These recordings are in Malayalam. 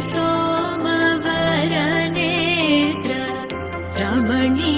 सोमवरनेत्र रमणी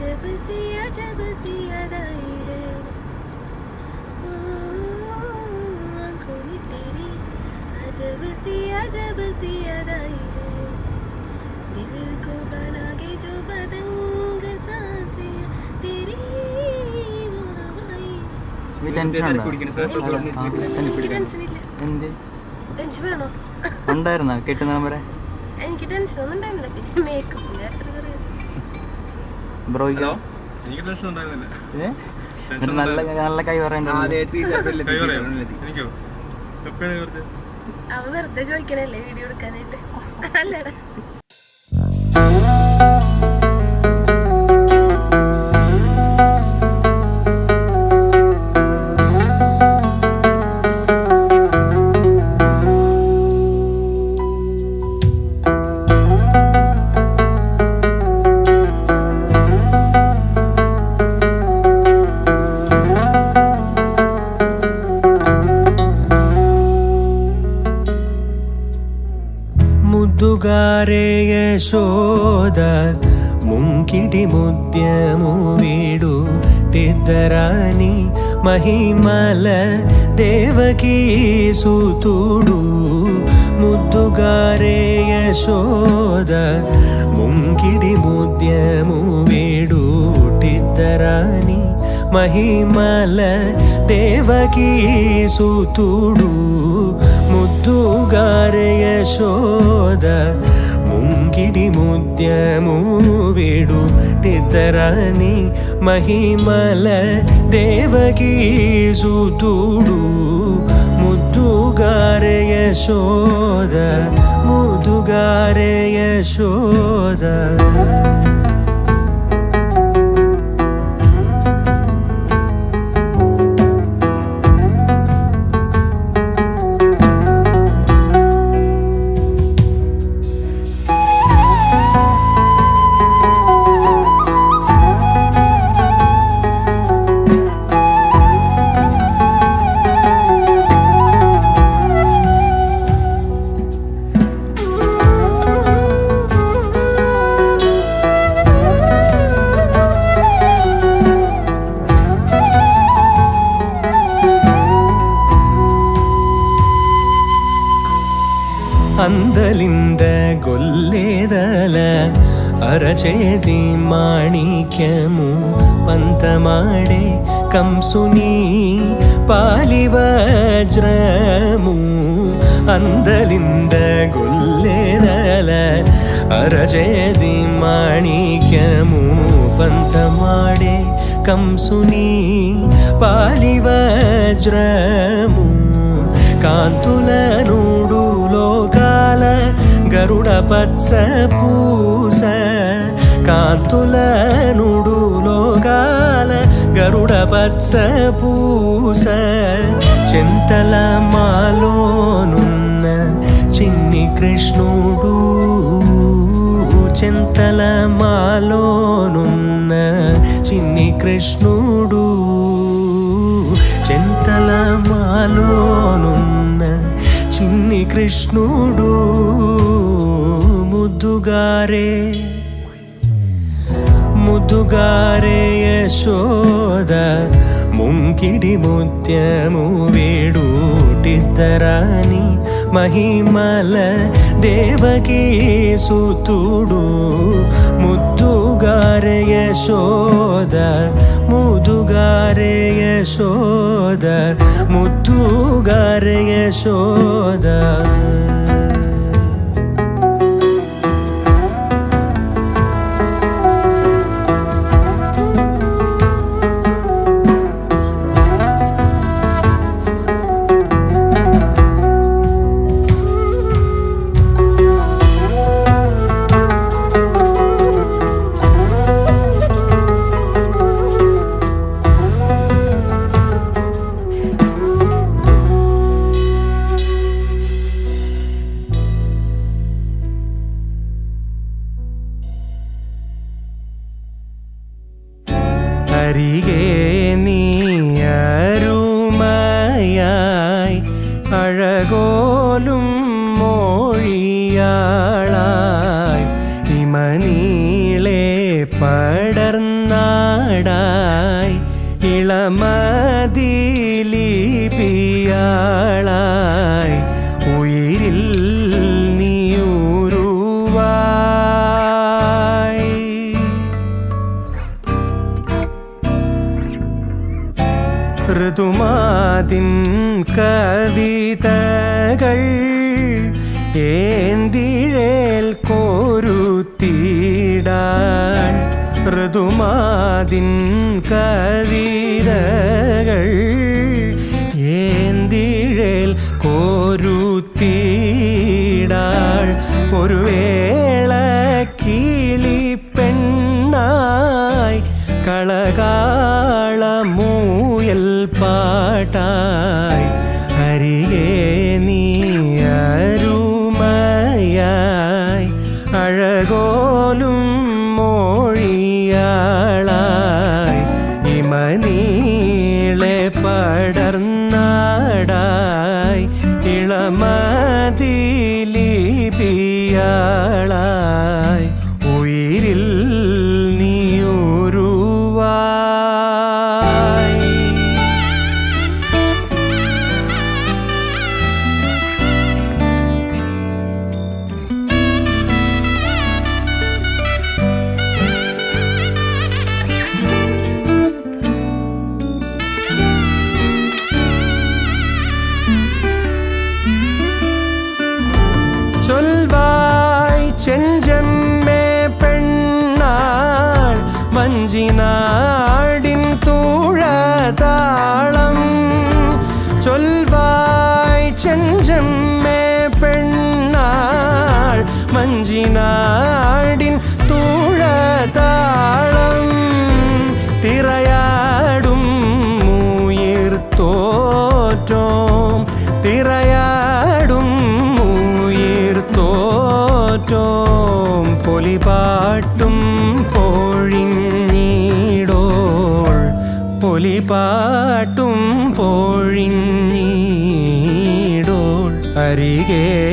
अजब सी अजब सी अदाई है ओ, आंखों में तेरी अजब सी अजब सी अदाई है दिल को बना के जो पतंग सांसें तेरी वो हवाई നീ ടെൻഷൻ ഉണ്ടോ എനിക്ക് ടെൻഷൻ ഇല്ല എന്ത് ടെൻഷൻ വേണോ ഉണ്ടായിരുന്ന കെട്ടുന്ന നമ്പരെ എനിക്ക് ടെൻഷൻ ഒന്നും ഉണ്ടായിരുന്നില്ല പിന്നെ മേക്കപ്പിന്റെ അത്ര ചെറിയ ബ്രോയ്ക്കോ എനിക്ക് ടെൻഷൻ ഉണ്ടായിരുന്നില്ല? നല്ല നല്ല കൈ പറയണ്ടോ വെറുതെ ചോദിക്കണല്ലേ വീഡിയോ എടുക്കാനായിട്ട്? അല്ലടാ. ಮುಂಕಿಡಿ ಮುದ್ಯಮು ವೀಡು ಟಿದ್ದರಾನಿ ಮಹಿಮಲ ದೇವಕೀ ಸುತುಡು ಮುದ್ದುಗಾರೆ ಯಶೋದ ಮುಂಕಿಡಿ ಮುದ್ಯಮು ವೀಡು ಟಿದ್ದರಾನಿ ಮಹಿಮಲ ದೇವಕೀ ಸುತುಡು ಮುದ್ದುಗಾರೆ ಯಶೋದ ಮುಂಗಿಡಿ ಮುದ್ಯಮು ವಿಡುಟಿದ್ದರಾನಿ ಮಹಿಮಲ ದೇವಕೀ ಸುತುಡು ಮುದ್ದುಗಾರೆ ಯಶೋದ അന്തലിന്ത കൊല്ലേതല അരചേതി മാണിക്യമു പന്തമാടെ കംസുനി പാലിവജ്രമു അന്തലിന്ത കൊല്ലേതല അരചേതി മാണിക്യമു പന്തമാടെ കംസുനി പാലിവജ്രമു കാന്തുലനൂ నూడు గరుడ పచ్చ పూస కాంతుల నుడులోగాల గరుడ పచ్చ పూస. చింతల మాలోనున్న చిన్ని కృష్ణుడు చింతల మాలోనున్న చిన్ని కృష్ణుడు. చింతల మాలోనున్న చిన్ని కృష్ణుడు ముద్దుగారే ముద్దుగారే యశోద ముంకిడి ముత్యము వేడుటిద్దరాని మహిమల దేవకీ సుతుడు ముద్దుగారే యశోద ముదు ಮುದ್ದುಗಾರೆ ಯಶೋದ ಮುದ್ದುಗಾರೆ ಯಶೋದ ഋതുമാതിൻ കവിതകൾ ഏന്തിഴേൽ കോരുത്തിടാൻ ഋതുമാതിൻ കവിതകൾ ഏന്തിഴേൽ കോരുത്തിടാൾ ഒരു വേള കിളിപ്പെണ്ണായി കളകാളമൂയൽ പാട്ടായി അരികെ சொல்வாய் செஞ்செம்மே பெண்ணாள் வஞ்சினாடின் தூழ தாளம் சொல்வாய் செஞ்செம்மே பெண்ணாள் வஞ்சினாடின் தூழ தாளம் திரையாடும் உயிர் தோற்றோம். തോറ്റോം പൊലിപാട്ടും പൊഴിഞ്ഞീടോൾ. പൊലിപാട്ടും പൊഴിഞ്ഞീടോൾ. അരികെ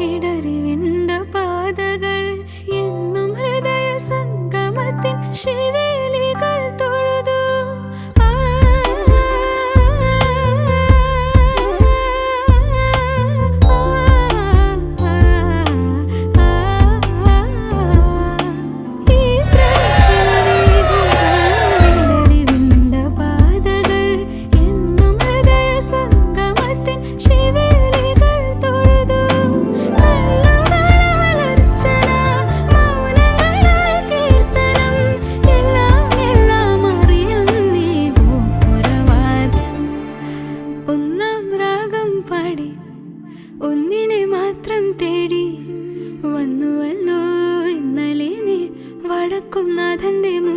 ഇടറിവിണ്ട പാതകൾ ഒന്നിനെ മാത്രം തേടി വന്നുവല്ലോ ഇന്നലെ നീ വടക്കും നാഥന്റെ മു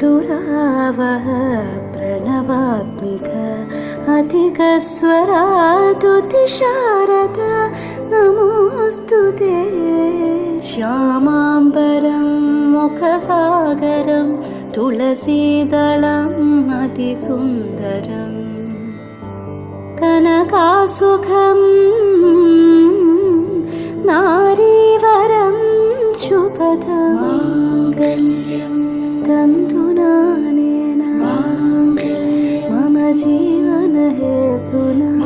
दुरावह प्रणवात्मिक अधिकस्वरादुतिशारद नमोऽस्तु ते श्यामाम्बरं मुखसागरं तुलसीदलम् अतिसुन्दरम् कनकासुखम् जीवन है तूना